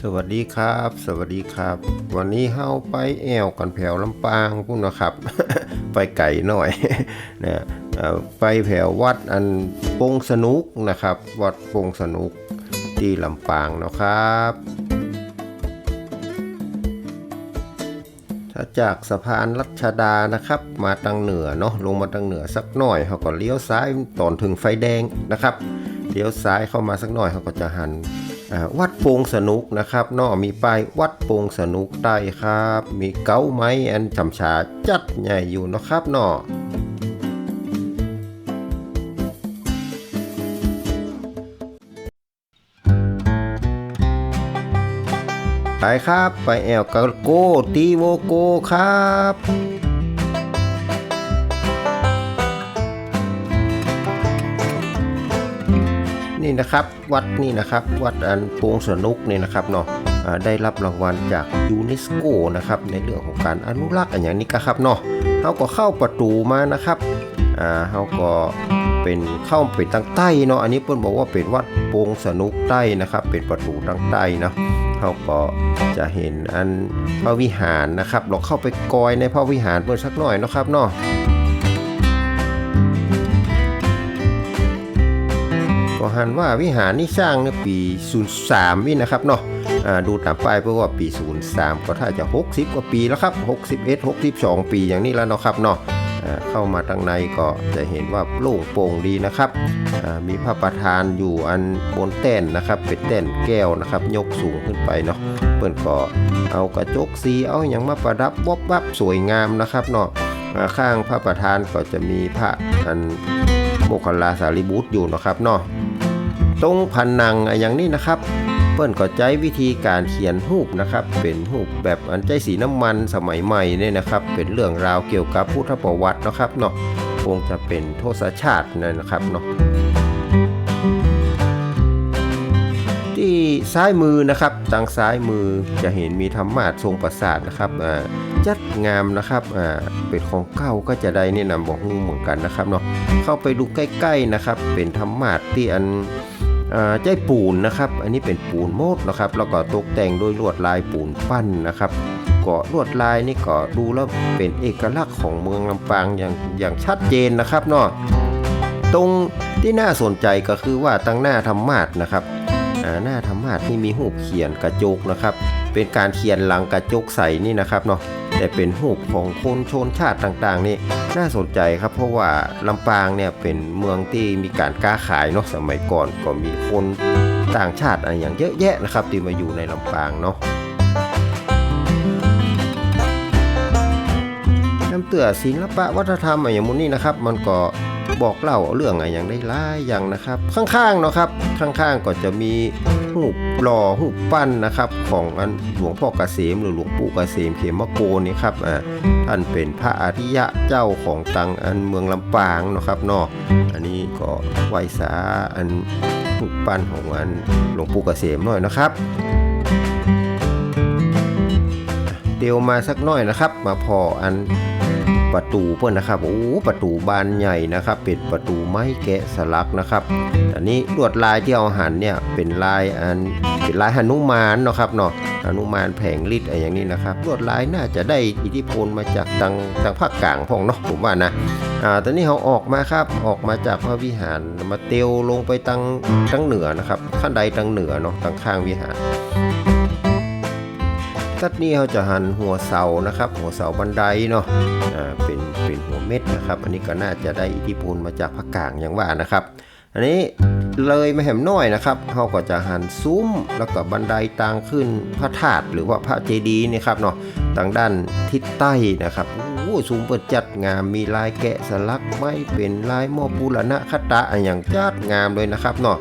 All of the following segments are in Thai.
สวัสดีครับ สวัสดีครับ วันนี้เฮาไปแอวกันแผวลำปางพุ่นนะครับ ไปไก่หน่อยนะไปแผววัดอันปงสนุกนะครับ วัดปงสนุกที่ลำปางนะครับ จากสะพานรัชดานะครับ มาทางเหนือเนาะลงมาทางเหนือสักหน่อยเขาก็เลี้ยวซ้ายตอนถึงไฟแดงนะครับเลี้ยวซ้ายเข้ามาสักหน่อยเขาก็จะหันวัดโปงสนุกนะครับนอกมีป้ายวัดโปงสนุกใต้ครับ มีเก้าไม้แอนจำชาจัดใหญ่อยู่นะครับนอก ไปครับไปแอลกาโกตีโวโกครับนี่นะครับวัดนี่นะครับวัดอันโปงสนุกนี่นะครับเนาะได้รับรางวัลจากยูเนสโกนะครับในเรื่องของการอนุรักษ์อนอย่างนี้ก็ครับเนาะเขาก็เข้าประตูมานะครับอ่าเขาก็ เป็นเข้าไปทางใต้เนาะอันนี้เพิ่นบอกว่าเป็นวัดโปงสนุกใต้นะครับ เป็นประตูทางใต้เนาะเขาก็จะเห็นอันพระวิหารนะครับเราเข้าไปกอยในพระวิหารเพิ่นสักหน่อยนะครับเนาะก็หันว่าวิหารนี่สร้างในปี 03นี่นะครับเนาะดูตามป้ายเพราะว่าปี 03 ก็ถ้าจะ 60 กว่าปีแล้วครับ 61 62 ปีอย่างนี้แล้วเนาะครับเนาะ เข้ามาทางในก็จะเห็นว่าโล่งโปร่งดีนะครับมีพระประธานอยู่อันบนแต้นนะครับ เป็นแต้นแก้วนะครับ ยกสูงขึ้นไปเนาะเพื่อนก็เอากระจกสีเอาอย่างมาประดับวับวับสวยงามนะครับเนาะข้างพระประธานก็จะมีพระอันโมคคลาสารีบุตรอยู่นะครับเนาะตรงผนังอย่างนี้นะครับ ปิ้นก็ใช้วิธีการเขียนรูปนะครับ เป็นรูปแบบอันใจสีน้ำมันสมัยใหม่เนี่ยนะครับ เป็นเรื่องราวเกี่ยวกับพุทธประวัตินะครับเนาะคงจะเป็นโทศชาตินะครับเนาะที่ซ้ายมือนะครับทางซ้ายมือจะเห็นมีธรรมาสทรงปราสาทนะครับอ่าจัดงามนะครับอ่าเป็นของเก่าก็จะได้แนะนำบอกฮู้เหมือนกันนะครับเนาะเข้าไปดูใกล้ๆนะครับ เป็นธรรมาสที่อัน ใจปูนนะครับ อันนี้เป็นปูนโมดนะครับแล้วก็ตกแต่งด้วยลวดลายปูนปั้นนะครับก็ลวดลายนี่ก็ดูแล้วเป็นเอกลักษณ์ของเมืองลำปางอย่างอย่างชัดเจนนะครับเนาะตรงที่น่าสนใจก็คือว่าตั้งหน้าธรรมาสนะครับหน้าธรรมาสที่มีรูเขียนกระจกนะครับ เป็นการเขียนหลังกระจกใสนี่นะครับเนาะ แต่เป็นหูปของคนชนชาติต่างๆนี่น่าสนใจครับเพราะว่าลำปางเนี่ยเป็นเมืองที่มีการค้าขายเนาะสมัยก่อนก็มีคนต่างชาติอะไรอย่างเยอะแยะนะครับที่มาอยู่ในลำปางเนาะน้ำเตื่อศิลปะวัฒนธรรมอะไรอย่างมุนนี่นะครับ มันก็ บอกเล่าเรื่องอะไรอย่างได้หลายอย่างนะครับ ข้างๆเนาะครับข้างๆก็จะมีหูปหล่อหูปปั้นนะครับ ของอันหลวงพ่อเกษมหรือหลวงปู่เกษมเขมโกนี่ครับอ่าท่านเป็นพระอริยะเจ้าของตังอันเมืองลำปางเนาะครับเนาะอันนี้ก็ไหวสาอันหูปปั้นของอันหลวงปู่เกษมหน่อยนะครับเดี๋ยวมาสักหน่อยนะครับ มาพออัน ประตูเพื่อนนะครับโอ้ประตูบานใหญ่นะครับ เป็นประตูไม้แกะสลักนะครับอันนี้ลวดลายที่เอาหันเนี่ยเป็นลายอันเป็นลายหนุมานเนาะครับเนาะหนุมานแผงฤทธิ์อะไรอย่างนี้นะครับลวดลายน่าจะได้อิทธิพลมาจากทางทางภาคกลางพองเนาะผมว่านะอ่าตอนนี้เขาออกมาครับออกมาจากพระวิหารมาเตียวลงไปทางทางเหนือนะครับขั้นใดทางเหนือเนาะทางข้างวิหาร ตัดนี้เขาจะหั่นหัวเสานะครับ หัวเสาบันไดเนาะอ่าเป็นเป็นหัวเม็ดนะครับ อันนี้ก็น่าจะได้อิทธิพลมาจากภาคกางอย่างว่านะครับ อันนี้เลยไม่แหมน้อยนะครับเขาก็จะหั่นซุ้มแล้วก็บันไดตางขึ้นพระธาตุหรือว่าพระเจดีย์นี่ครับเนาะทางด้านทิศใต้นะครับโอ้ซุ้มเปิดจัดงามมีลายแกะสลักไม้เป็นลายหม้อปุรณะคตะอย่างจัดงามเลยนะครับเนาะ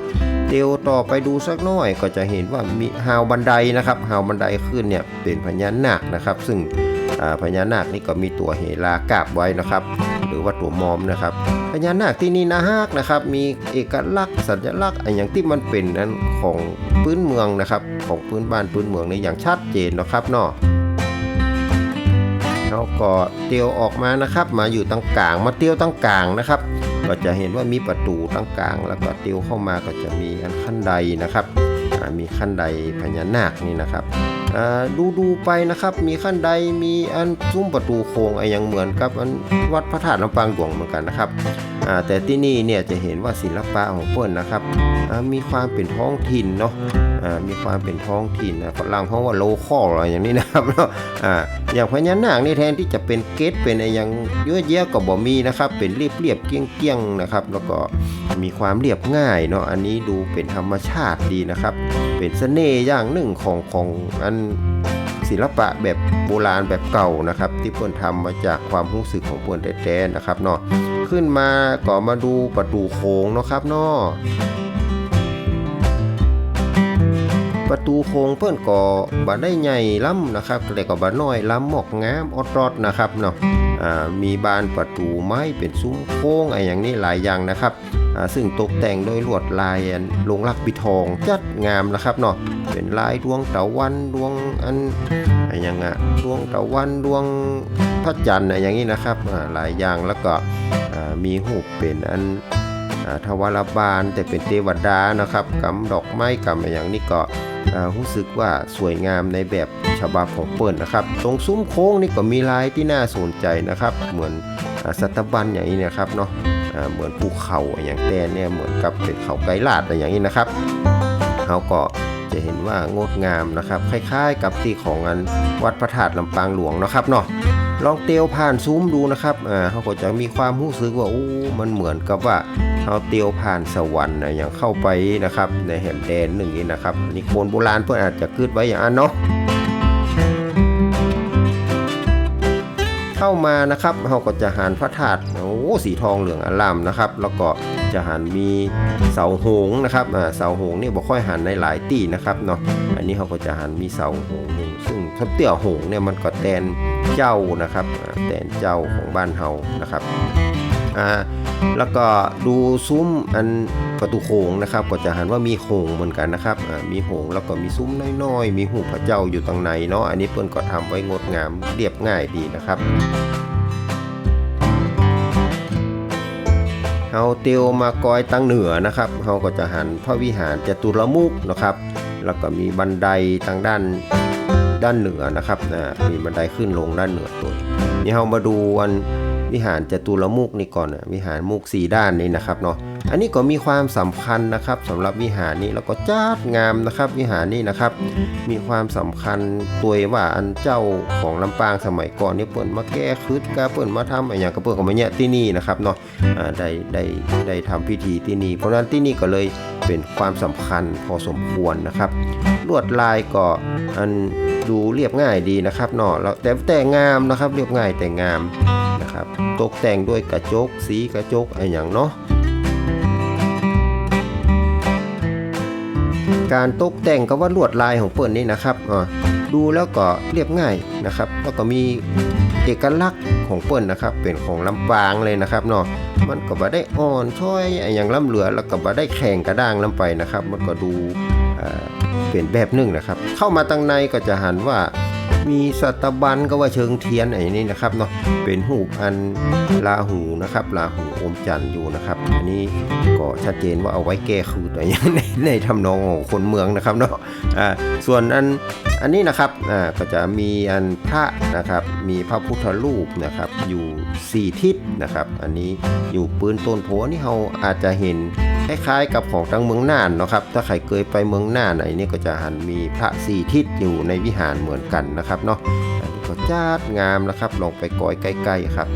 เดี๋ยวต่อไปดูสักหน่อยก็จะเห็นว่ามีหาวบันไดนะครับหาวบันไดขึ้นเนี่ยเป็นพญานาคนะครับ ซึ่งพญานาคนี่ก็มีตัวเฮลากาบไว้นะครับ หรือว่าตัวมอมนะครับพญานาคที่นี่นะฮากนะครับมีเอกลักษณ์สัญลักษณ์อย่างที่มันเป็นนั้นของพื้นเมืองนะครับ ของพื้นบ้านพื้นเมืองในอย่างชัดเจนนะครับเนาะ เราก็เตียวออกมานะครับ มาอยู่ตั้งกลาง มาเตียวตั้งกลางนะครับ ก็จะเห็นว่ามีประตูตั้งกลาง แล้วก็เตียวเข้ามาก็จะมีอันขั้นใดนะครับมีขั้นใดพญานาคนี่นะครับดูดูไปนะครับ มีขั้นใดมีอันซุ้มประตูโค้งอะไรอยังเหมือนกับอันวัดพระธาตุลำปางหลวงเหมือนกันนะครับแต่ที่นี่เนี่ยจะเห็นว่าศิลปะของเปิ้นนะครับมีความเป็นท้องถิ่นเนาะมีความเป็นท้องถิ่นนะฝรั่งเพราะว่าโลคอลอะไรอย่างนี้นะครับเนาะอ่าอย่างพญานาคนี่แทนที่จะเป็นเกตเป็นอะไรอย่างเยอะแยะก็บ่มีนะครับเป็นเรียบเรียบๆเกี้ยงเกี้ยงๆนะครับแล้วก็มีความเรียบง่ายเนาะอันนี้ดูเป็นธรรมชาติดีนะครับ เป็นเสน่ห์อย่างหนึ่งของของอันศิลปะแบบโบราณแบบเก่านะครับ ที่เพิ่นทำมาจากความรู้สึกของเพิ่นแท้ๆนะครับเนาะ ขึ้นมาก็มาดูประตูโค้งเนาะครับเนาะประตูโค้งเพิ่นก็บ่ได้ใหญ่ล้ำนะครับแต่ก็บ่น้อยล้ำหมอกงามออดรอดนะครับเนาะอ่ามีบานประตูไม้เป็นซุ้มโค้งอะไรอย่างนี้หลายอย่างนะครับซึ่งตกแต่งโดยลวดลายลงลักปิทองจัดงามนะครับเนาะเป็นลายดวงตะวันดวงอันอะไรอย่างอะดวงตะวันดวง ระจันทร์อะไรอย่างนี้นะครับหลายอย่างแล้วก็มีหูเป็นอันอทวารบาลแต่เป็นเทวดานะครับกำดอกไม้กำอะไรอย่างนี้ก็รู้สึกว่าสวยงามในแบบฉบับของเปิ่นนะครับ ตรงซุ้มโค้งนี่ก็มีลายที่น่าสนใจนะครับ เหมือนสัตบันอย่างนี้นะครับเนาะเหมือนภูเขาอย่างแต่เนี่ยเหมือนกับเป็นเขาไกลาดอะไรอย่างนี้นะครับเขาก็จะเห็นว่างดงามนะครับ คล้ายๆ กับที่ของอันวัดพระธาตุลำปางหลวงนะครับเนาะ ลองเตียวผ่านซุ้มดูนะครับอ่าเขาก็จะมีความรู้สึกว่าโอ้มันเหมือนกับว่าเขาเตียวผ่านสวรรค์นะอย่างเข้าไปนะครับในแหมแดนหนึ่งนี้นะครับอันนี่คนโบราณเพื่อนอาจจะคิดไว้อย่างนั้นเนาะเข้ามานะครับเขาก็จะหันพระธาตุโอ้สีทองเหลืองอลามนะครับ แล้วก็จะหันมีเสาหงนะครับเสาหงนี่บ่ค่อยหันในหลายตีนะครับเนาะอันนี้เขาก็จะหันมีเสาหงซึ่งถ้าเตี่ยหงเนี่ยมันก็แทน เจ้านะครับแทนเจ้าของบ้านเฮานะครับอ่าแล้วก็ดูซุ้มอันประตูโขงนะครับ ก็จะหันว่ามีโขงเหมือนกันนะครับอ่ามีโขงแล้วก็มีซุ้มน้อยๆ มีหูพระเจ้าอยู่ตรงในเนาะอันนี้เพิ่นก็ทำไว้งดงามเรียบง่ายดีนะครับเฮาเตียวมากอยตั้งเหนือนะครับเฮาก็จะหันพระวิหารจตุรมุกนะครับ แล้วก็มีบันไดทางด้าน ด้านเหนือนะครับอ่ามีบันไดขึ้นลงด้านเหนือตัวนี่เฮามาดูวันวิหารจตุรมุกนี่ก่อนนะวิหารมุกสี่ด้านนี้นะครับเนาะอันนี้ก็มีความสำคัญนะครับสำหรับวิหารนี้แล้วก็จัดงามนะครับ วิหารนี้นะครับ มีความสำคัญตัวว่าอันเจ้าของลำปางสมัยก่อนนี่เปิ่นมาแก้คืดกาเปิ่นมาทำอะไรอย่างก็เปิ่นก็มาเนี่ยที่นี่นะครับเนาะได้ได้ได้ทำพิธีที่นี่เพราะฉะนั้นที่นี่ก็เลยเป็นความสำคัญพอสมควรนะครับ ลวดลายก็อัน ดูเรียบง่ายดีนะครับเนาะแล้วแต่แต่งามนะครับเรียบง่ายแต่งามนะครับตกแต่งด้วยกระจก สีกระจกอะไรอย่างเนาะการตกแต่งก็ว่าลวดลายของเปิ่นนี่นะครับอ่าดูแล้วก็เรียบง่ายนะครับ แล้วก็มีเอกลักษณ์ของเปิ่นนะครับ เป็นของลำปางเลยนะครับเนาะมันก็บ่ได้อ่อนช้อยอย่างล่ำเหลือแล้วก็บ่ได้แข็งกระด้างลำไปนะครับ มันก็ดู เป็นแบบหนึ่งนะครับ เข้ามาตั้งในก็จะหันว่ามีสัตบันก็ว่าเชิงเทียนไอ้นี่นะครับเนาะเป็นหูอันลาหูนะครับลาหูอมจันทร์อยู่นะครับ อันนี้ก็ชัดเจนว่าเอาไว้แก้คืนอะไรอย่างในในทำนองของคนเมืองนะครับเนาะอ่าส่วนอันอันนี้นะครับอ่าก็จะมีอันพระนะครับ มีพระพุทธรูปนะครับอยู่ 4 ทิศนะครับ อันนี้อยู่ปืนต้นโพนี่เราอาจจะเห็น คล้ายๆ กับของทางเมืองน่านเนาะครับ ถ้าใครเคยไปเมืองน่านไหนนี่ก็จะหันมีพระสี่ทิศอยู่ในวิหารเหมือนกันนะครับเนาะอันนี้ก็จัดงามนะครับลองไปกอยใกล้ๆครับ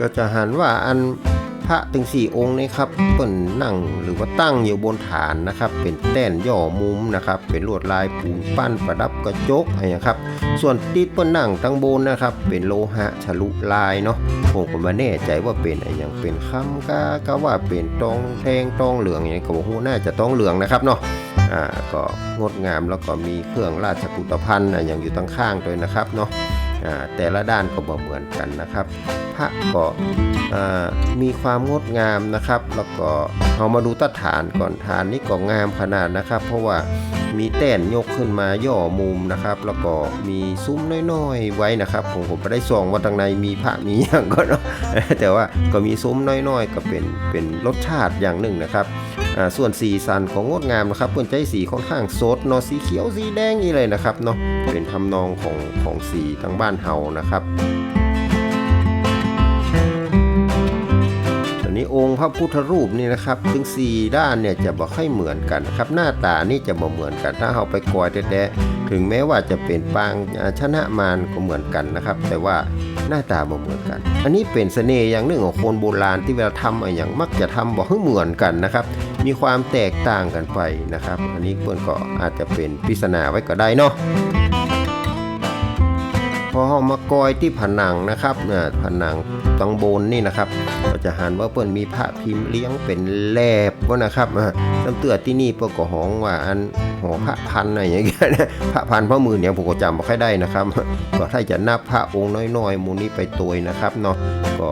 ก็จะหันว่าอัน พระถึงสี่องค์นี้ครับเปิ่นนั่งหรือว่าตั้งอยู่บนฐานนะครับ เป็นแต้นย่อมุมนะครับ เป็นลวดลายปูนปั้นประดับกระจกอะไรอย่างครับ ส่วนติดเปิ่นนั่งตั้งบนนะครับ เป็นโลหะฉลุลายเนาะผมก็ไมาแน่ใจว่าเป็นอะไรอย่างเป็นคำกาก็ว่าเป็นตองแทงตองเหลืองอย่างนี้ก็บอกว่าน่าจะต้องเหลืองนะครับเนาะอ่าก็งดงามแล้วก็มีเครื่องราชกุฏภัณฑ์อะอย่างอยู่ตั้งข้างด้วยนะครับเนาะอ่าแต่ละด้านก็บ่เหมือนกันนะครับพระก็มีความงดงามนะครับ แล้วก็เอามาดูตาฐานก่อนฐานนี่ก็งามขนาดนะครับ เพราะว่ามีแต้นยกขึ้นมาย่อมุมนะครับ แล้วก็มีซุ้มน้อยๆไว้นะครับผมผมไปได้ส่องว่าทางในมีพระมีอย่างก็เนาะแต่ว่าก็มีซุ้มน้อยๆ ก็เป็นเป็นรสชาติอย่างหนึ่งนะครับส่วนสีสันของงดงามนะครับเพื่อนใจสีค่อนข้างสดเนาะสีเขียวสีแดงนี่เลยนะครับเนาะเป็นทำนองของของสีทางบ้านเฮานะครับ องค์พระพุทธรูปนี่นะครับถึงสี่ด้านเนี่ยจะบ่ค่อยเหมือนกันนะครับหน้าตานี่จะบ่เหมือนกัน ถ้าเราไปกอยแท้ๆถึงแม้ว่าจะเป็นปางชนะมารก็เหมือนกันนะครับ แต่ว่าหน้าตาบ่เหมือนกัน อันนี้เป็นเสน่ห์อย่างหนึ่งของคนโบราณที่เวลาทำอะไรอย่างมักจะทำบ่ให้เหมือนกันนะครับ มีความแตกต่างกันไปนะครับ อันนี้เพื่อนก็อาจจะเป็นปริศนาไว้ก็ได้เนาะพอเฮามากอยที่ผนังนะครับเนี่ยผนังตังบนนี่นะครับ จะหันว่าเปิ้นมีพระพิมพ์เลี้ยงเป็นแลบก็นะครับน้ำเตือที่นี่เปิ้นก็ห้องว่าอันหอพระพันอะไรอย่างเงี้ยนะพระพันพระหมื่นเนี่ยผมก็จำไม่ค่อยได้นะครับ ก็ถ้าจะนับพระองค์น้อยๆมูนี้ไปตัวนะครับเนาะก็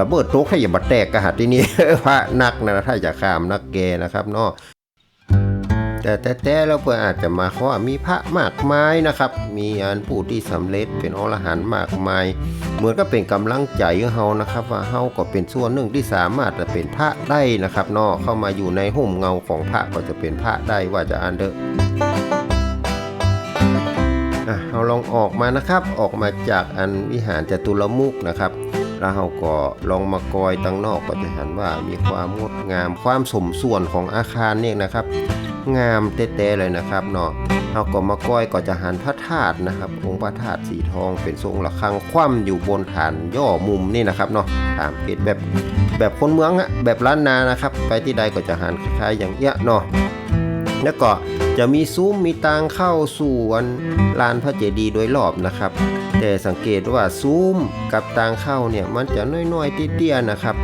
ระเบิดโต๊ะให้อย่าบัดแตกกระหัดที่นี่พระนักนะถ้าจะข้ามนักแกนะครับเนาะ แต่แต่แต่เราเพื่ออาจจะมาเขาว่ามีพระมากมายนะครับ มีอันผู้ที่สำเร็จเป็นอรหันต์มากมาย เหมือนก็เป็นกำลังใจของเฮานะครับ ว่าเฮาก็เป็นส่วนหนึ่งที่สามารถจะเป็นพระได้นะครับนอกเข้ามาอยู่ในห่มเงาของพระก็จะเป็นพระได้ว่าจะอันเดอะเราลองออกมานะครับออกมาจากอันวิหารจตุรมุกนะครับแล้วเราก็ลองมากอยตั้งนอกก็จะเห็นว่ามีความงดงามความสมส่วนของอาคารเนี่ยนะครับ งามเต้ๆเลยนะครับเนาะเอาก็มาก้อยก็จะหันพระธาตุนะครับ องค์พระธาตุสีทองเป็นทรงระฆังคว่ำอยู่บนฐานย่อมุมนี่นะครับเนาะตามเกตแบบแบบคนเมืองอะแบบล้านนานะครับ ไปที่ใดก็จะหันคล้ายๆอย่างเงี้ยเนาะแล้วก็จะมีซุ้มมีทางเข้าสู่วันลานพระเจดีย์โดยรอบนะครับ แต่สังเกตว่าซุ้มกับทางเข้าเนี่ยมันจะน้อยๆเตี้ยๆนะครับ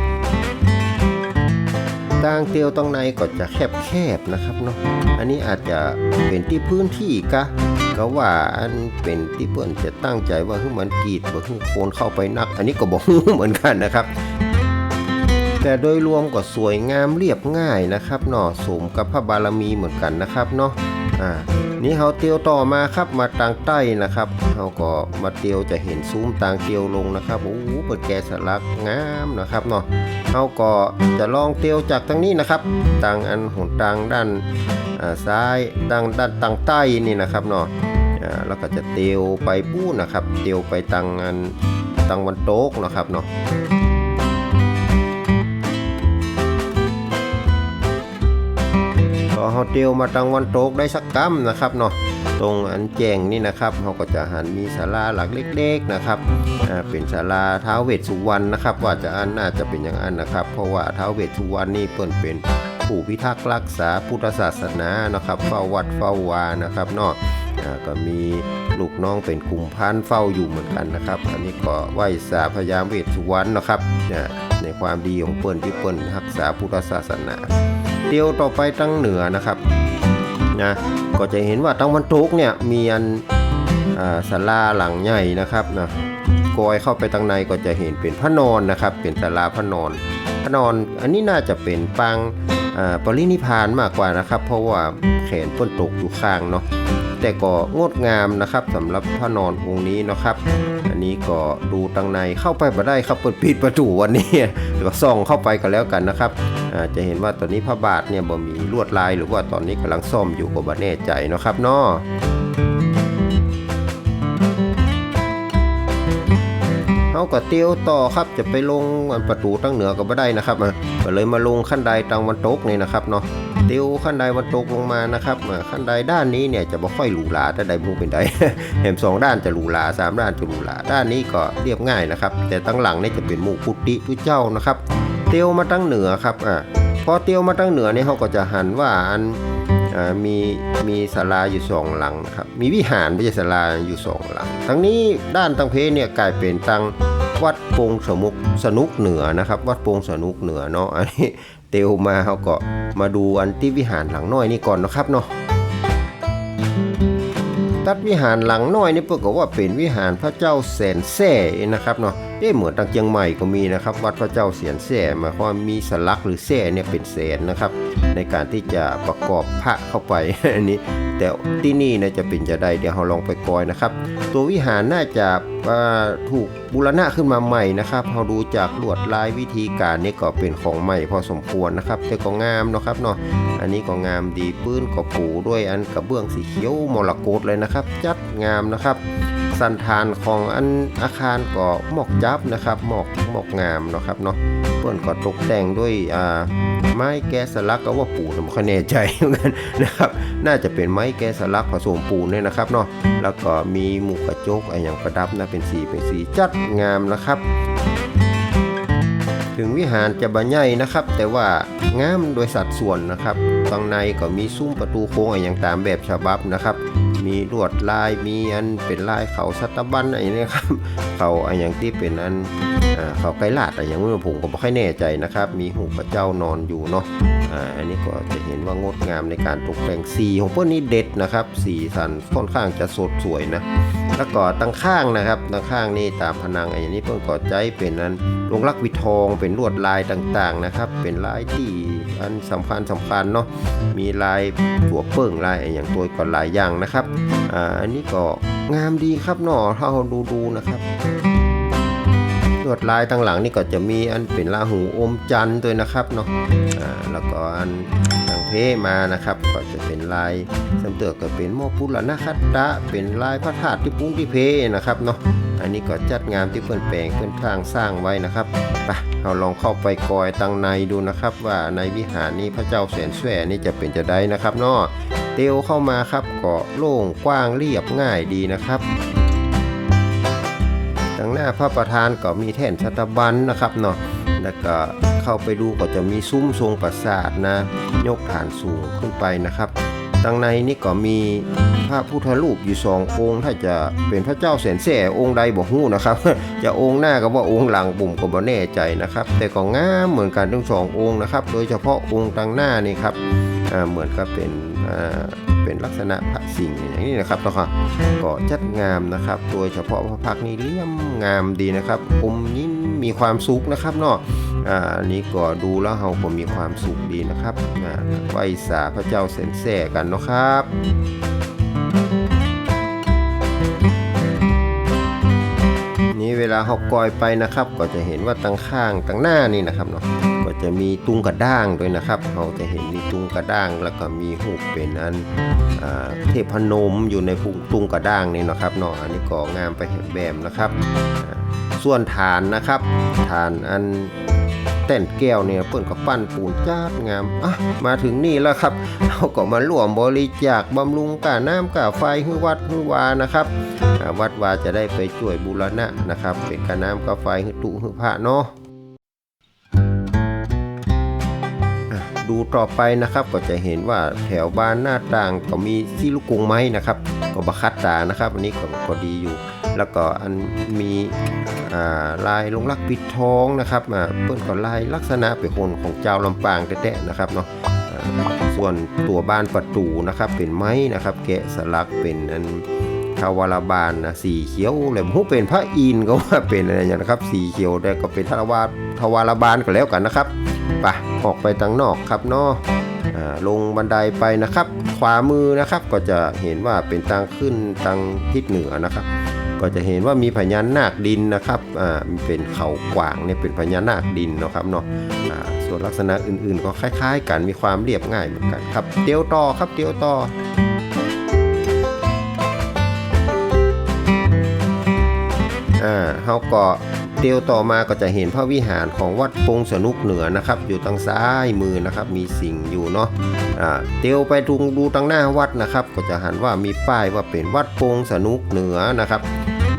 ทางเตียวตรงในก็จะแคบๆนะครับเนาะอันนี้อาจจะเป็นที่พื้นที่กะก็ว่าอันเป็นที่เปิ้นจะตั้งใจว่าให้มันกรีดว่าให้โคนเข้าไปนัก อันนี้ก็บอกเหมือนกันนะครับ แต่โดยรวมก็สวยงามเรียบง่ายนะครับเนาะสมกับพระบารมีเหมือนกันนะครับเนาะอ่านี่เขาเตียวต่อมาครับมาทางใต้นะครับเขาก็มาเตียวจะเห็นซุ้มทางเตียวลงนะครับโอ้โหเปิดแกะสลักงามนะครับเนาะเขาก็จะลองเตียวจากทางนี้นะครับทางอันหนทางด้านอ่าซ้ายด้านด้านทางใต้นี่นะครับเนาะอ่าแล้วก็จะเตียวไปปู้นะครับ เตียวไปทางอันทางวันโต๊กนะครับเนาะ เขาเตียวมาทางวันโตกได้สักกัมนะครับเนาะตรงอันแจงนี่นะครับเขาก็จะหันมีศาลาหลักเล็กๆนะครับเป็นศาลาท้าวเวสสุวรรณนะครับ ว่าจะอันน่าจะเป็นอย่างอันนะครับ เพราะว่าท้าวเวสสุวรรณนี่เปิ้นเป็นผู้พิทักษ์รักษาพุทธศาสนานะครับเฝ้าวัดเฝ้าวานะครับเนาะก็มีลูกน้องเป็นกลุ่มพันเฝ้าอยู่เหมือนกันนะครับ อันนี้ก็ไหว้สาพยามเวสสุวรรณนะครับในความดีของเปิ้นที่เปิ้นรักษาพุทธศาสนา เตียวต่อไปตั้งเหนือนะครับนะก็จะเห็นว่าตั้งวันทุกเนี่ยมีอันอ่าศาลาหลังใหญ่นะครับนะกอยเข้าไปทางในก็จะเห็นเป็นพระนอนนะครับ เป็นศาลาพระนอน พระนอนอันนี้น่าจะเป็นปางอ่าปรินิพพานมากกว่านะครับ เพราะว่าแขนพ้นตกอยู่ข้างเนาะ แต่ก็งดงามนะครับสำหรับพระนอนองค์นี้นะครับ อันนี้ก็ดูตังในเข้าไปมาได้ครับเปิดปิดประตูวันนี้ก็ส่องเข้าไปกันแล้วกันนะครับจะเห็นว่าตอนนี้พระบาทเนี่ยบ่มีลวดลาย หรือว่าตอนนี้กำลังซ่อมอยู่ก็บ่แน่ใจนะครับเนาะ เอาก็เตียวต่อครับจะไปลงอันประตูตั้งเหนือก็บ่ได้นะครับอะก็เลยมาลงขั้นใดตังวันตกนี่นะครับเนาะเตียวขั้นใดวันตกลงมานะครับขั้นใดด้านนี้เนี่ยจะบ่ค่อยหรูหราแต่ใดมูเป็นใดเห็นสองด้านจะหรูหราสามด้านจะหรูหราด้านนี้ก็เรียบง่ายนะครับแต่ตั้งหลังนี่จะเป็นหมู่กุฏิทุเจ้านะครับเตียวมาตั้งเหนือครับอ่าพอเตียวมาตั้งเหนือนี่เขาก็จะหันว่าอัน มีมีศาลาอยู่สองหลังนะครับ มีวิหารไม่ใช่ศาลาอยู่สองหลัง ทั้งนี้ด้านตังเพเนี่ยกลายเป็นตังวัดปงสมุกสนุกเหนือนะครับ วัดปงสนุกเหนือเนาะ อันนี้เตียวมาเขาก็มาดูอันที่วิหารหลังน้อยนี่ก่อนนะครับเนาะตัดวิหารหลังน้อยนี่เพื่อก็ว่าเป็นวิหารพระเจ้าแสนแซ่นะครับเนาะ เอ๊ะเหมือนตังเชียงใหม่ก็มีนะครับ วัดพระเจ้าเสียนแส่มาความว่ามีสลักหรือแส่เนี่ยเป็นแสนนะครับ ในการที่จะประกอบพระเข้าไปอันนี้ แต่ที่นี่นะจะเป็นจะได้เดี๋ยวเราลองไปกอยนะครับ ตัววิหารน่าจะถูกบูรณะขึ้นมาใหม่นะครับเราดูจากลวดลายวิธีการนี่ก็เป็นของใหม่พอสมควรนะครับ แต่ก็งามนะครับเนาะอันนี้ก็งามดีปื้นก็ปูด้วยอันกระเบื้องสีเขียวมรกตเลยนะครับ จัดงามนะครับ สันฐานของอันอาคารก็หมอกจับนะครับหมอกหมอกงามเนาะครับเนาะเพื่อนก็ตกแต่งด้วยอ่าไม้แกสลักก็ว่าปูนผมไม่แน่ใจเหมือนกันนะครับ น่าจะเป็นไม้แกสลักผสมปูนเนี่ยนะครับเนาะแล้วก็มีหมุกกระจกอะไรอย่างประดับนะเป็นสีเป็นสีจัดงามนะครับถึงวิหารจะบรรใหญ่นะครับ แต่ว่างามโดยสัดส่วนนะครับข้างในก็มีซุ้มประตูโค้งอะไรอย่างตามแบบฉบับนะครับ มีลวดลายมีอันเป็นลายเขาสัตบันอะไรนี่ครับเขาอันอย่างที่เป็นอันอเขาไก่ลาดอะไรอย่างนี้ผมก็ไม่ค่อยแน่ใจนะครับ มีหูพระเจ้านอนอยู่เนาะอ่าอันนี้ก็จะเห็นว่างดงามในการตกแต่งสีของพวกนี้เด็ดนะครับ สีสันค่อนข้างจะสดสวยนะ แล้วก็ตั้งข้างนะครับตั้งข้างนี่ตามผนังไอ้อย่างนี้เพิ่งก่อใจเป็นอันลงรักวิทองเป็นลวดลายต่างๆนะครับ เป็นลายที่อันสำคัญสำคัญเนาะมีลายตัวเปิ้งลายอย่างตัวก่อนลายอย่างนะครับอ่าอันนี้ก็งามดีครับเนาะถ้าเราดูดูๆนะครับลวดลายตั้งหลังนี่ก็จะมีอันเป็นลาหูอมจันทร์ด้วยนะครับเนาะอ่าแล้วก็อัน เพมานะครับ ก็จะเป็นลายสำเตือก็เป็นโมปุรณคัตตะเป็นลายพระธาตุที่ปุ้งที่เพนะครับเนาะอันนี้ก็จัดงามที่เพื่อนแปลงเพื่อนทางสร้างไว้นะครับไปเราลองเข้าไปกอยตังในดูนะครับ ว่าในวิหารนี้พระเจ้าแสนแสวนี่จะเป็นจะได้นะครับเนาะเตียวเข้ามาครับก็โล่งกว้างเรียบง่ายดีนะครับทางหน้าพระประธานก็มีแท่นชัตบันนะครับเนาะแล้วก็ เข้าไปดูก็จะมีซุ้มทรงปราสาทนะ ยกฐานสูงขึ้นไปนะครับตังในนี่ก็มีพระพุทธรูปอยู่สององค์ถ้าจะเป็นพระเจ้าแสนแส่องค์ใดบอกหู้นะครับ จะองค์หน้าก็ว่าองค์หลังปุ่มก็บ่แน่ใจนะครับ แต่ก็งามเหมือนกันทั้งสององค์นะครับ โดยเฉพาะองค์ตังหน้านี่ครับเหมือนกับเป็นเป็นลักษณะพระสิงห์อย่างนี้นะครับแล้วก็ก็จัดงามนะครับ โดยเฉพาะพระพักนี่เลี่ยมงามดีนะครับอมยิ้ม มีความสุขนะครับเนาะอ่าอันนี้ก็ดูแล้วเราก็มีความสุขดีนะครับอ่าไหวสาพระเจ้าเสนแส่กันเนาะครับนี่เวลาเขากอยไปนะครับ ก็จะเห็นว่าตั้งข้างตั้งหน้านี่นะครับเนาะก็จะมีตุงกระด้างด้วยนะครับเราจะเห็นมีตุงกระด้างแล้วก็มีหูเป็นอันอเทพนมอยู่ในพุงตุงกระด้างนี่นะครับเนาะอันนี้ก็งามไปเห็นแบบนะครับ ส่วนฐานนะครับ ฐานอันเต้นแก้วเนี่ยเปิ้นก็ปั้นปูนจ้าดงามอะมาถึงนี่แล้วครับเราก็มาร่วมบริจาคบำรุงก่าน้ำก่าไฟให้วัดให้วานะครับวัดวาจะได้ไปช่วยบูรณะนะครับ เป็นกระน้ำกาไฟให้ตุให้พระเนาะดูต่อไปนะครับก็จะเห็นว่าแถวบ้านหน้าต่างก็มีซี่ลูกกงไม้นะครับ ก็บคัดตานะครับ อันนี้ก็ดีอยู่ แล้วก็อันมีาลายลงรักปิดท้องนะครับอ่าเปิ้นก็ลายลักษณะเป็นคนของเจ้าลำปางแท้ๆนะครับเนาะส่วนตัวบ้านประตูนะครับเป็นไม้นะครับ แกะสลักเป็นอันทาวารบาลนะสีเขียวเลยหูเป็นพระอินทร์ก็ว่าเป็นอะไรอย่างนะครับ สีเขียวแต่ก็เป็นทาวาทวารบาลก็แล้วกันนะครับไปออกไปทางนอกครับเนาะอ่าลงบันไดไปนะครับ ขวามือนะครับก็จะเห็นว่าเป็นทางขึ้นทางทิศเหนือนะครับ ก็จะเห็นว่ามีพญานาคดินนะครับอ่าเป็นเขากวางเนี่ยเป็นพญานาคดินนะครับเนาะอ่าส่วนลักษณะอื่นๆ ก็คล้าย ๆ กันมีความเรียบง่ายเหมือนกันครับเตียวต่อครับเตียวต่ออ่าเฮาก็เตียวต่อมาก็จะเห็นพระวิหารของวัดปงสนุกเหนือนะครับ อยู่ทางซ้ายมือนะครับ มีสิ่งอยู่เนาะอ่าเตียวไปดูดูทางหน้าวัดนะครับ ก็จะหันว่ามีป้ายว่าเป็นวัดปงสนุกเหนือนะครับ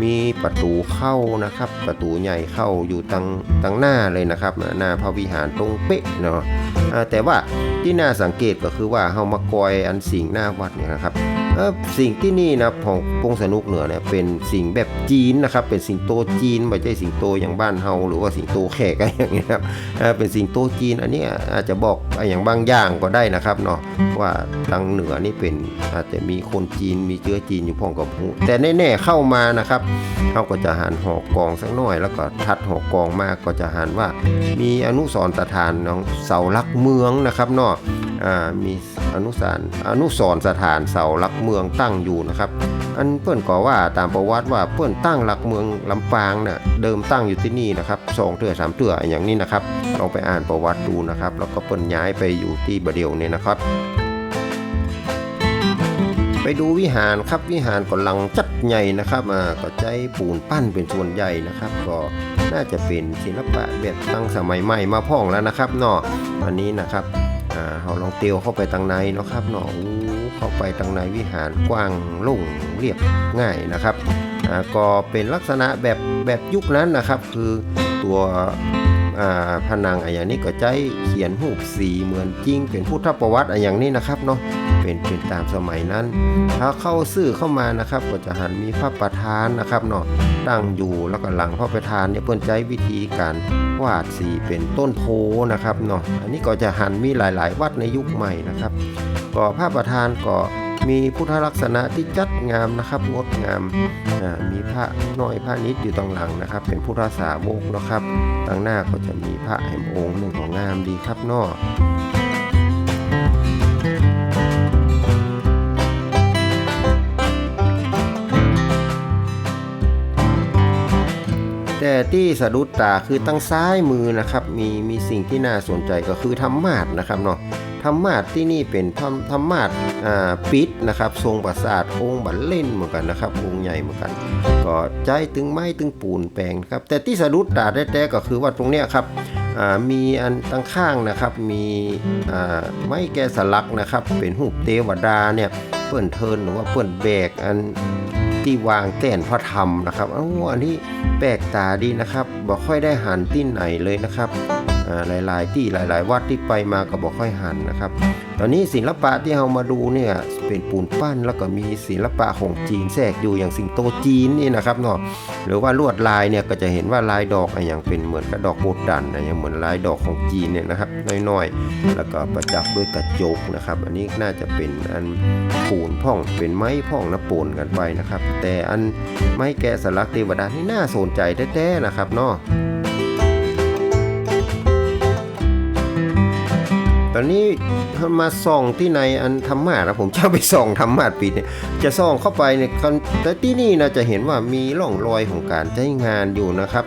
มีประตูเข้านะครับ ประตูใหญ่เข้าอยู่ตั้งตั้งหน้าเลยนะครับหน้าพระวิหารตรงเป๊ะเนาะแต่ว่าที่น่าสังเกตก็คือว่าเฮามากอยอันสิ่งหน้าวัดเนี่ยนะครับ สิ่งที่นี่นะของกงสนุกเหนือเนี่ยเป็นสิ่งแบบจีนนะครับ เป็นสิ่งโตจีนไม่ใช่สิ่งโตอย่างบ้านเฮาหรือว่าสิ่งโตแขกอะไรอย่างเงี้ยครับเป็นสิ่งโตจีนอันนี้อาจจะบอกอย่างบางอย่างก็ได้นะครับเนาะว่าทางเหนือนี่เป็นอาจจะมีคนจีนมีเชื้อจีนอยู่พ้องกับหูแต่แน่ๆเข้ามานะครับเขาก็จะหันหอกกองสักหน่อย แล้วก็ทัดหอกกองมากก็จะหันว่า มีอนุสรณ์สถานของเสาลักเมืองนะครับเนาะมี อนุสารณ์อนุสร์สถานเสาหลักเมืองตั้งอยู่นะครับ อันเพื่อนก็ว่าตามประวัติว่าเพื่อนตั้งหลักเมืองลำปางเนี่ยเดิมตั้งอยู่ที่นี่นะครับสองเถื่อสามเถื่ออย่างนี้นะครับลองไปอ่านประวัติดูนะครับแล้วก็เปิ้นย้ายไปอยู่ที่บะเดียวเนี่ยนะครับ ไปดูวิหารครับวิหารก็ลังจัดใหญ่นะครับอ่าก็ใช้ปูนปั้นเป็นส่วนใหญ่นะครับ ก็น่าจะเป็นศิลปะแบบตั้งสมัยใหม่มาพ่องแล้วนะครับเนาะอันนี้นะครับ เราลองเตียวเข้าไปทางในเนาะครับเนาะเข้าไปทางในวิหารกว้างโล่งเรียบง่ายนะครับก็เป็นลักษณะแบบแบบยุคนั้นนะครับ คือตัว ผนังอะไรอย่างนี้ก็ใช้เขียนรูปสีเหมือนจริง เป็นพุทธประวัติอะไรอย่างนี้นะครับเนาะเป็นเป็นตามสมัยนั้น ถ้าเข้าซื่อเข้ามานะครับ ก็จะหันมีพระประธานนะครับเนาะตั้งอยู่แล้วก็หลังพระประธานเนี่ยเพิ่นใช้วิธีการวาดสีเป็นต้นโพนะครับเนาะอันนี้ก็จะหันมีหลาย ๆ วัดในยุคใหม่นะครับ ก็พระประธานก็ มีพุทธลักษณะที่จัดงามนะครับงดงามมีพระน้อยพระนิดอยู่ตรงหลังนะครับ เป็นพุทธสาวกนะครับตางหน้าก็จะมีพระแห่มองค์หนึ่งของงามดีครับนาะแต่ที่สะดุดตาคือตั้งซ้ายมือนะครับ มีมีสิ่งที่น่าสนใจก็คือธรรมาสนะครับเนาะ ธรรมาสที่นี่เป็นธรรมธรรมาสอ่าปิดนะครับ ทรงปราสาทองค์บัลเล่นเหมือนกันนะครับ องค์ใหญ่เหมือนกัน ก็ใจตึงไม้ตึงปูนแปลงครับ แต่ที่สะดุดตาแท้ๆก็คือว่าตรงเนี้ยครับอ่ามีอันตั้งข้างนะครับมีอ่าไม้แกะสลักนะครับ เป็นหูปเทวดาเนี่ยเปิ้นเทินหรือว่าเปิ้นแบกอันที่วางแต้นพระธรรมนะครับอ้อันนี้แปลกตาดีนะครับบอกค่อยได้หันที่ไหนเลยนะครับ หลายๆ ที่หลาย ๆ วัดที่ไปมาก็บอกค่อยหันนะครับ ตอนนี้ศิลปะที่เรามาดูเนี่ยเป็นปูนปั้นแล้วก็มีศิลปะของจีนแทรกอยู่อย่างสิงโตจีนนี่นะครับเนาะหรือว่าลวดลายเนี่ยก็จะเห็นว่าลายดอกอย่างเป็นเหมือนกับดอกโบดดันนอย่างเหมือนลายดอกของจีนเนี่ยนะครับน้อยๆ แล้วก็ประดับด้วยกระจกนะครับ อันนี้น่าจะเป็นอันปูนพ่องเป็นไม้พ่องนะปูนกันไปนะครับ แต่อันไม้แกะสลักเทวดานี่น่าสนใจแท้ๆนะครับเนาะ อนนี้มาส่องที่ในอันธรรมาสนะผมจะไปส่องธรรมาสปีเนี่ยจะส่องเข้าไปเนี่ยแต่ที่นี่นะจะเห็นว่ามีร่องรอยของการใช้งานอยู่นะครับ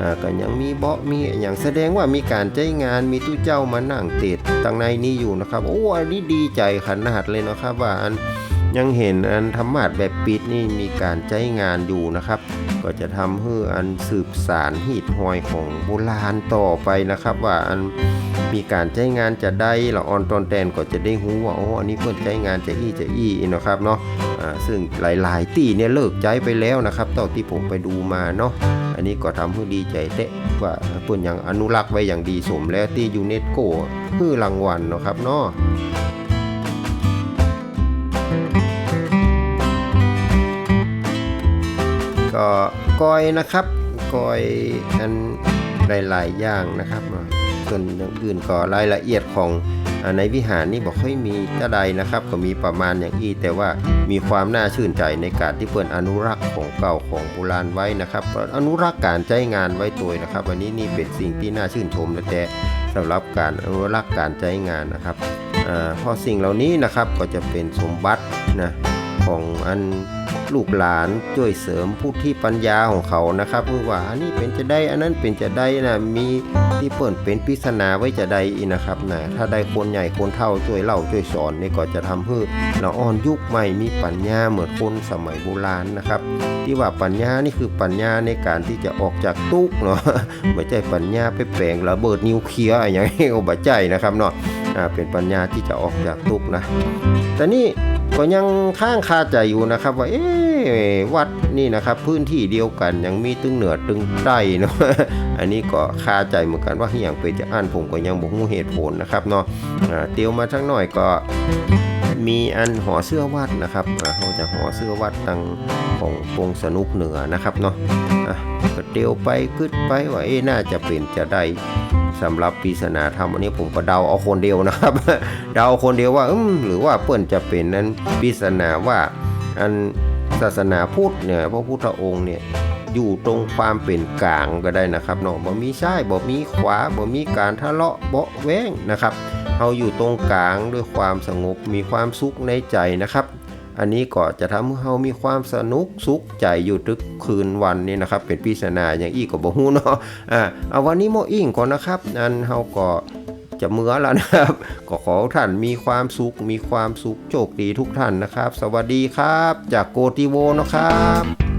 อ่าก็ยังมีเบาะมีอย่างแสดงว่ามีการใช้งานมีตู้เจ้ามานั่งเตดตังในนี้อยู่นะครับ โอ้อันนี้ดีใจขนาดเลยนะครับว่าอัน ยังเห็นอันธรรมาสแบบปิดนี่มีการใช้งานอยู่นะครับ ก็จะทำให้อันสืบสารหีดหอยของโบราณต่อไปนะครับ ว่าอันมีการใช้งานจะได้ละออนตอนแตนก็จะได้รู้ว่าโอ๋ออันนี้เพื่อนใช้งานจะอี้จะอี้นะครับเนาะอ่าซึ่งหลายๆที่เนี่ยเลิกใช้ไปแล้วนะครับเท่าที่ผมไปดูมาเนาะอันนี้ก็ทำให้ดีใจเตะว่าเพื่อนยังอนุรักษ์ไว้อย่างดีสมแล้วที่ยูเนสโกฮือรางวัลนะครับเนาะ ก็ก้อยนะครับก้อยอันหลายๆอย่างนะครับส่วนอย่างอื่นก็รายละเอียดของในวิหารนี่บอกค่อยมีจะใดนะครับ ก็มีประมาณอย่างอี้แต่ว่ามีความน่าชื่นใจในการที่เปิดอนุรักษ์ของเก่าของโบราณไว้นะครับอนุรักษ์การใช้งานไว้ตัวนะครับวันนี้นี่เป็นสิ่งที่น่าชื่นชมและแต่สำหรับการอนุรักษ์การใช้งานนะครับเพราะสิ่งเหล่านี้นะครับก็จะเป็นสมบัตินะ ของอันลูกหลานช่วยเสริมผู้ที่ปัญญาของเขานะครับเมื่อว่าอันนี้เป็นจะได้อันนั้นเป็นจะได้นะมีที่เปิดเป็นปริศนาไว้จะได้อีกนะครับนะถ้าได้คนใหญ่คนเฒ่าช่วยเล่าช่วยสอนนี่ก็จะทำให้เราอ่อนยุคใหม่มีปัญญาเหมือนคนสมัยโบราณนะครับ ที่ว่าปัญญานี่คือปัญญาในการที่จะออกจากตุกเนาะไม่ใช่ปัญญาไปแปลงระเบิดนิวเคลียร์อย่างนี้โอ้บใจนะครับเนาะอ่าเป็นปัญญาที่จะออกจากตุกนะแต่นี่ ก็ยังข้างคาใจอยู่นะครับว่าเอ๊วัดนี่นะครับพื้นที่เดียวกันยังมีตึงเหนือตึงใต้เนาะอันนี้ก็คาใจเหมือนกันว่าอย่างเป็นจะอ่านผมก็ยังบ่ฮู้เหตุผลนะครับเนาะเตียวมาทั้งหน่อยก็มีอันหอเสื้อวัดนะครับเขาจะหอเสื้อวัดตังของปงสนุกเหนือนะครับเนาะะก็เดียวไปกึดไปว่าเอ๊น่าจะเป็นจะได้ สำหรับปริศนาธรรมอันนี้ผมก็เดาเอาคนเดียวนะครับ เดาคนเดียวว่าอืมหรือว่าเปิ้นจะเป็นนั้นปริศนาว่าอันศาสนาพุทธเนี่ยพระพุทธองค์เนี่ยอยู่ตรงความเป็นกลางก็ได้นะครับเนาะบ่มีซ้ายบ่มีขวาบ่มีการทะเลาะเบาะแว้งนะครับเฮาอยู่ตรงกลางด้วยความสงบมีความสุขในใจนะครับ อันนี้ก็จะทำให้เฮามีความสนุกสุขใจอยู่ทุกคืนวันนี้นะครับ เป็นปริศนาอย่างอีกก็บ่ฮู้เนาะอ่าเอาวันนี้โมอิงก่อนนะครับ อันเฮาก็จะเมื่อแล้วนะครับ ก็ขอท่านมีความสุขมีความสุขโชคดีทุกท่านนะครับ สวัสดีครับ จากโกติโวนะครับ